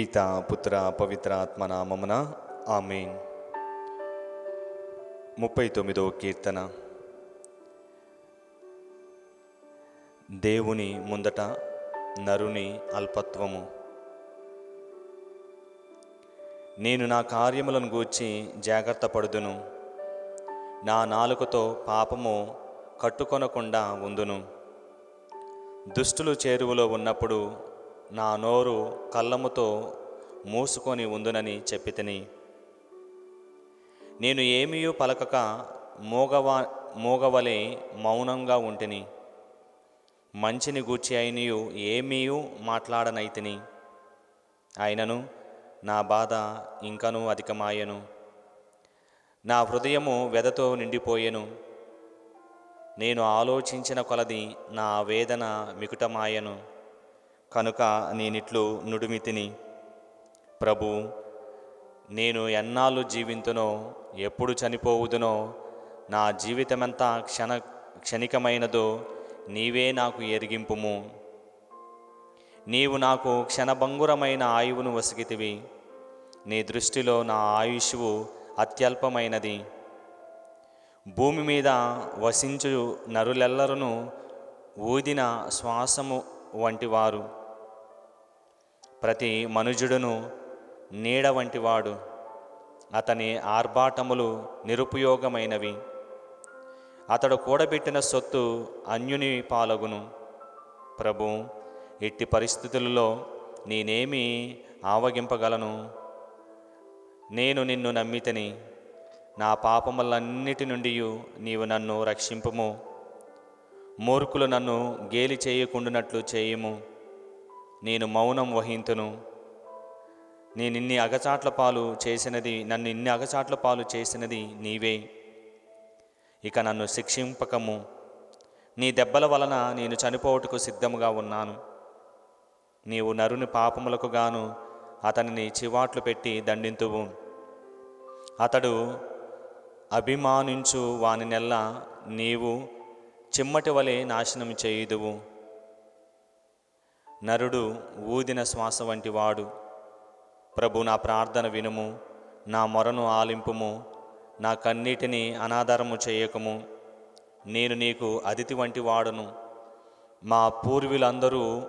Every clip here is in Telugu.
పిత పుత్ర పవిత్రాత్మ నామమున ఆమెన్. ముప్పై తొమ్మిదో కీర్తన. దేవుని ముందట నరుని అల్పత్వము. నేను నా కార్యములను గూర్చి జాగ్రత్త పడుదును. నా నాలుకతో పాపము కట్టుకొనకుండా ఉందును. దుష్టులు చేరువలో ఉన్నప్పుడు నా నోరు కళ్ళముతో మూసుకొని ఉందునని చెప్పితిని నేను ఏమీయూ పలకక మూగవా మూగవలే మౌనంగా ఉంటిని. మంచిని గూర్చి అయినయు ఏమీయూ మాట్లాడనైతిని అయినను నా బాధ ఇంకనూ అధికమాయెను. నా హృదయము వెదతో నిండిపోయెను. నేను ఆలోచించిన కొలది నా వేదన మికుటమాయను. కనుక నేనిట్లు నుడిమితిని ప్రభు నేను ఎన్నాళ్ళు జీవింతునో ఎప్పుడు చనిపోవుదునో నా జీవితమంతా క్షణ క్షణికమైనదో నీవే నాకు ఎరిగింపుము. నీవు నాకు క్షణభంగురమైన ఆయువును వసిగితివి. నీ దృష్టిలో నా ఆయుష్వు అత్యల్పమైనది. భూమి మీద వసించు నరులెల్లరును ఊదిన శ్వాసము వంటివారు. ప్రతి మనుజుడును నీడ వంటివాడు. అతని ఆర్భాటములు నిరుపయోగమైనవి. అతడు కూడబెట్టిన సొత్తు అన్యుని పాలగును. ప్రభు ఎట్టి పరిస్థితులలో నేనేమి ఆవగింపగలను? నేను నిన్ను నమ్మితని. నా పాపములన్నిటి నుండి నీవు నన్ను రక్షింపుము. మూర్ఖులు నన్ను గేలి చేయకుండునట్లు చేయుము. నేను మౌనం వహింతును. నేను ఇన్ని అగచాట్ల పాలు చేసినది నన్ను ఇన్ని అగచాట్ల పాలు చేసినది నీవే. ఇక నన్ను శిక్షింపకము. నీ దెబ్బల వలన నేను చనిపోవుటకు సిద్ధముగా ఉన్నాను. నీవు నరుని పాపములకు గాను అతనిని చివాట్లు పెట్టి దండింతువు. అతడు అభిమానించు వానినెల్లా నీవు చిమ్మటి వలె నాశనం చేయుదువు. నరుడు ఊదిన శ్వాస వంటి వాడు. ప్రభు నా ప్రార్థన వినుము. నా మొరను ఆలింపుము. నా కన్నీటిని అనాదరము చేయకము. నేను నీకు అతిథి వంటి వాడును. మా పూర్వీలందరూ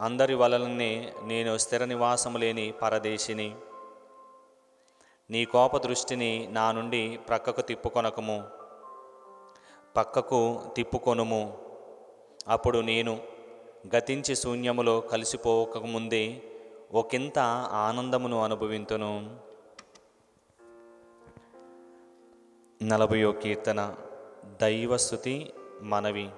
అందరి వలననే నేను స్థిర నివాసము లేని పరదేశిని. నీ కోప దృష్టిని నా నుండి ప్రక్కకు తిప్పుకొనకము. పక్కకు తిప్పుకొనుము. అప్పుడు నేను గతించి శూన్యములో కలిసిపోకముందే ఒకంత ఆనందమును అనుభవింతును. నలభయో కీర్తన దైవస్థుతి మనవి.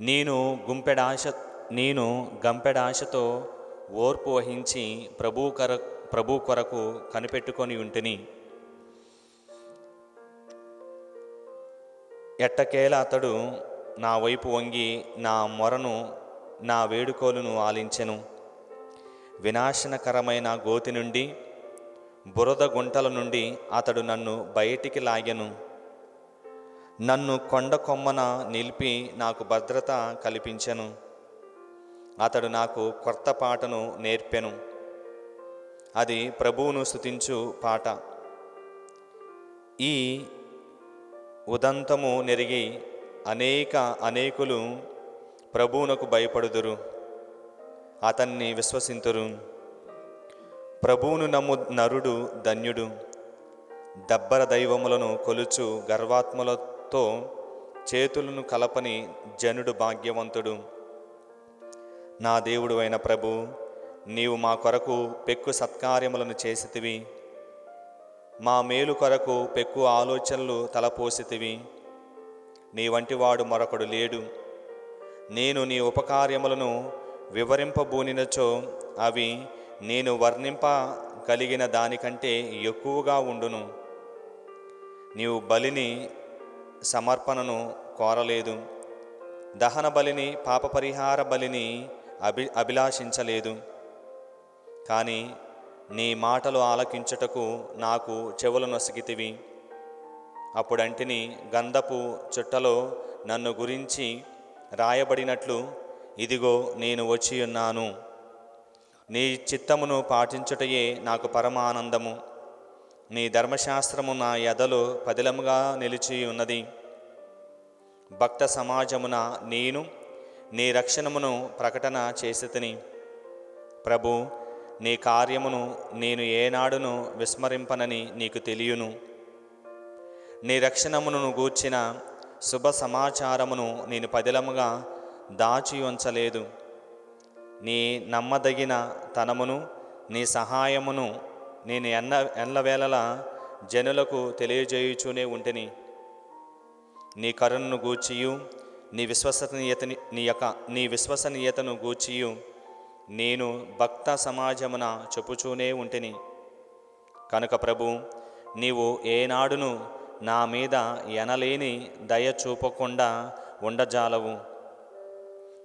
నేను గుంపెడాశ నేను గంపెడాశతో ఓర్పు వహించి ప్రభు కర ప్రభు కొరకు కనిపెట్టుకొని ఉంటిని. ఎట్టకేల అతడు నా వైపు వంగి నా మొరను నా వేడుకోలును ఆలించెను. వినాశనకరమైన గోతి నుండి బురద గుంటల నుండి అతడు నన్ను బయటికి లాగెను. నన్ను కొండ కొమ్మన నిలిపి నాకు భద్రత కల్పించెను. అతడు నాకు కొత్త పాటను నేర్పెను. అది ప్రభువును స్థుతించు పాట. ఈ ఉదంతము నెరిగి అనేక అనేకులు ప్రభువునకు భయపడుదురు అతన్ని విశ్వసింతురు. ప్రభువును నమ్ము నరుడు ధన్యుడు దబ్బర దైవములను కొలుచు గర్వాత్మలతో చేతులను కలపని జనుడు భాగ్యవంతుడు. నా దేవుడు అయిన ప్రభు నీవు మా కొరకు పెక్కు సత్కార్యములను చేసితివి. మా మేలు కొరకు పెక్కు ఆలోచనలు తలపోసితివి. నీ వంటివాడు మరొకడు లేడు. నేను నీ ఉపకార్యములను వివరింపబూనినచో అవి నేను వర్ణింపగలిగిన దానికంటే ఎక్కువగా ఉండును. నీవు బలిని సమర్పణను కోరలేదు. దహన బలిని పాపపరిహార బలిని అభి అభిలాషించలేదు. కానీ నీ మాటలు ఆలకించుటకు నాకు చెవులు నొసిగితివి. అప్పుడంటిని గంధపు చుట్టలో నన్ను గురించి రాయబడినట్లు ఇదిగో నేను వచ్చి ఉన్నాను. నీ చిత్తమును పాటించుటయే నాకు పరమానందము. నీ ధర్మశాస్త్రము నా ఎదలో పదిలముగా నిలిచి ఉన్నది. భక్త సమాజమున నేను నీ రక్షణమును ప్రకటన చేసితిని. ప్రభు నీ కార్యమును నేను ఏనాడును విస్మరింపనని నీకు తెలియను. నీ రక్షణమును గూర్చిన శుభ సమాచారమును నేను పదిలముగా దాచి ఉంచలేదు. నీ నమ్మదగిన తనమును నీ సహాయమును నేను ఎన్న ఎల్లవేళలా జనులకు తెలియజేయుచూనే ఉంటిని. నీ కరుణను గూర్చియు నీ విశ్వసనీయతని నీ యొక్క నీ విశ్వసనీయతను గూర్చియు నేను భక్త సమాజమున చెప్పుచూనే ఉంటిని. కనుక ప్రభు నీవు ఏనాడును నా మీద ఎనలేని దయ చూపకుండా ఉండజాలవు.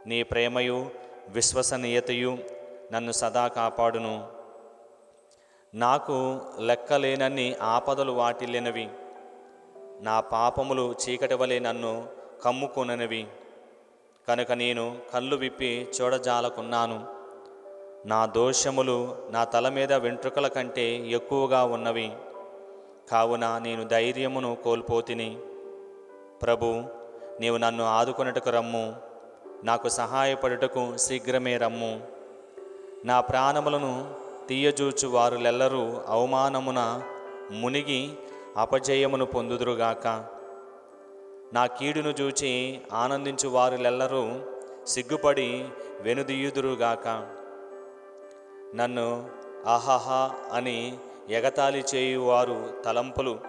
నీ ప్రేమయు విశ్వసనీయతయు నన్ను సదా కాపాడును. నాకు లెక్కలేనన్ని ఆపదలు వాటిల్లినవి. నా పాపములు చీకటి వలె నన్ను కమ్ముకొననివి. కనుక నేను కళ్ళు విప్పి చూడజాలకున్నాను. నా దోషములు నా తల మీద వెంట్రుకల కంటే ఎక్కువగా ఉన్నవి. కావున నేను ధైర్యమును కోల్పోతిని. ప్రభు నీవు నన్ను ఆదుకొనుటకు రమ్ము. నాకు సహాయపడుటకు శీఘ్రమే రమ్ము. నా ప్రాణములను తీయజూచు వారులెల్లరూ అవమానమున మునిగి అపజయమును పొందుదురుగాక. నా కీడును చూచి ఆనందించు వారులెల్లరూ సిగ్గుపడి వెనుదీయుదురుగాక. నన్ను ఆహాహా అని ఎగతాళి చేయువారు తలంపులు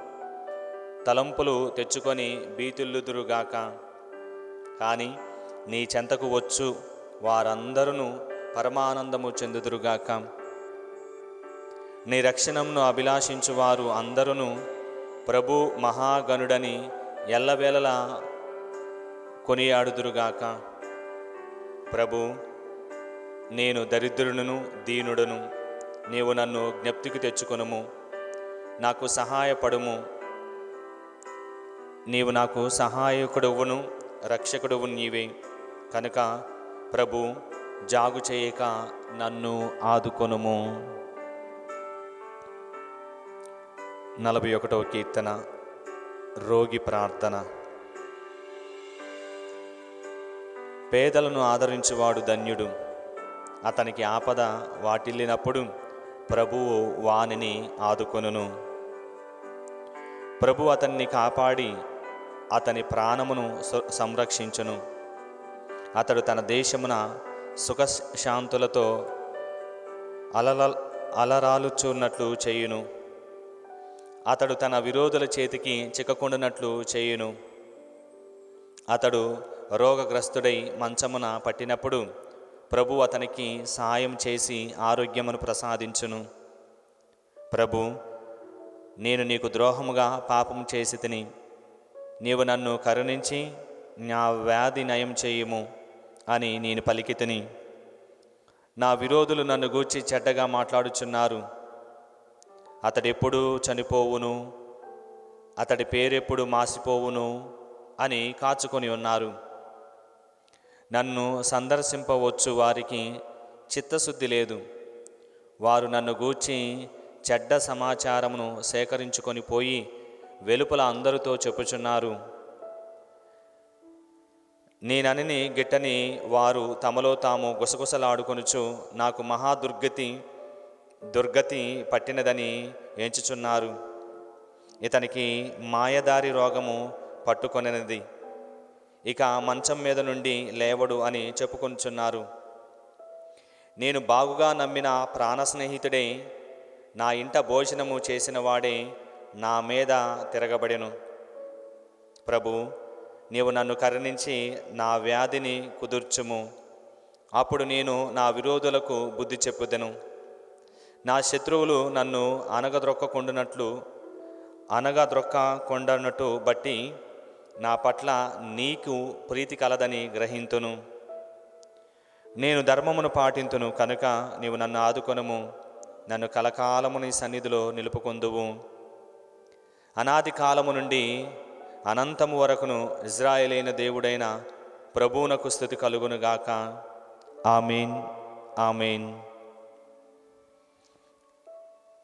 తలంపులు తెచ్చుకొని బీతుల్లుదురుగాక. కానీ నీ చెంతకు వచ్చు వారందరూ పరమానందము చెందుదురుగాక. నీ రక్షణంను అభిలాషించువారు అందరూ ప్రభు మహాగణుడని ఎల్లవేళలా కొనియాడుదురుగాక. ప్రభు నేను దరిద్రుడును దీనుడును నీవు నన్ను జ్ఞప్తికి తెచ్చుకొనుము నాకు సహాయపడుము. నీవు నాకు సహాయకుడువును రక్షకుడువు నీవే. కనుక ప్రభు జాగు చేయక నన్ను ఆదుకొనుము. నలభై ఒకటవ కీర్తన రోగి ప్రార్థన. పేదలను ఆదరించువాడు ధన్యుడు. అతనికి ఆపద వాటిల్లినప్పుడు ప్రభువు వానిని ఆదుకొనును. ప్రభు అతన్ని కాపాడి అతని ప్రాణమును సంరక్షించును. అతడు తన దేశమున సుఖశాంతులతో అలల అలరాలుచున్నట్లు చేయును. అతడు తన విరోధుల చేతికి చిక్కకుండునట్లు చేయును. అతడు రోగగ్రస్తుడై మంచమున పట్టినప్పుడు ప్రభు అతనికి సహాయం చేసి ఆరోగ్యమును ప్రసాదించును. ప్రభు నేను నీకు ద్రోహముగా పాపం చేసి తిని నీవు నన్ను కరుణించి నా వ్యాధి నయం చేయుము అని నేను పలికి తిని నా విరోధులు నన్ను గూర్చి చెడ్డగా మాట్లాడుచున్నారు. అతడెప్పుడు చనిపోవును? అతడి పేరెప్పుడు మాసిపోవును? అని కాచుకొని ఉన్నారు. నన్ను సందర్శింపవచ్చు వారికి చిత్తశుద్ధి లేదు. వారు నన్ను గూర్చి చెడ్డ సమాచారమును సేకరించుకొని పోయి వెలుపల అందరితో చెప్పుచున్నారు. నేనని గిట్టని వారు తమలో తాము గుసగుసలాడుకొనుచు నాకు మహా దుర్గతి దుర్గతి పట్టినదని ఎంచుచున్నారు. ఇతనికి మాయదారి రోగము పట్టుకొనినది. ఇక మంచం మీద నుండి లేవడు అని చెప్పుకొంచున్నారు నేను బాగుగా నమ్మిన ప్రాణ స్నేహితుడే నా ఇంట భోజనము చేసిన వాడే నా మీద తిరగబడెను. ప్రభు నీవు నన్ను కరుణించి నా వ్యాధిని కుదుర్చుము. అప్పుడు నేను నా విరోధులకు బుద్ధి చెప్పుదెను. నా శత్రువులు నన్ను అనగద్రొక్కకుండునట్లు అనగద్రొక్కకుండనట్టు బట్టి నా పట్ల నీకు ప్రీతి కలదని గ్రహింతును. నేను ధర్మమును పాటింతును కనుక నీవు నన్ను ఆదుకొనుము. నన్ను కలకాలము నీ సన్నిధిలో నిలుపుకొందువు. అనాది కాలము నుండి అనంతము వరకును ఇజ్రాయేలైన దేవుడైన ప్రభువునకు స్థుతి కలుగునుగాక ఆమెన్. ఆమెన్.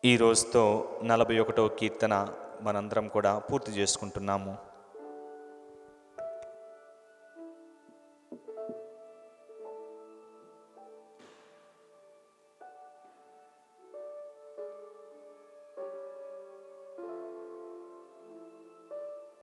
ఈ రోజుతో నలభై ఒకటో కీర్తన మనందరం కూడా పూర్తి చేసుకుంటున్నాము.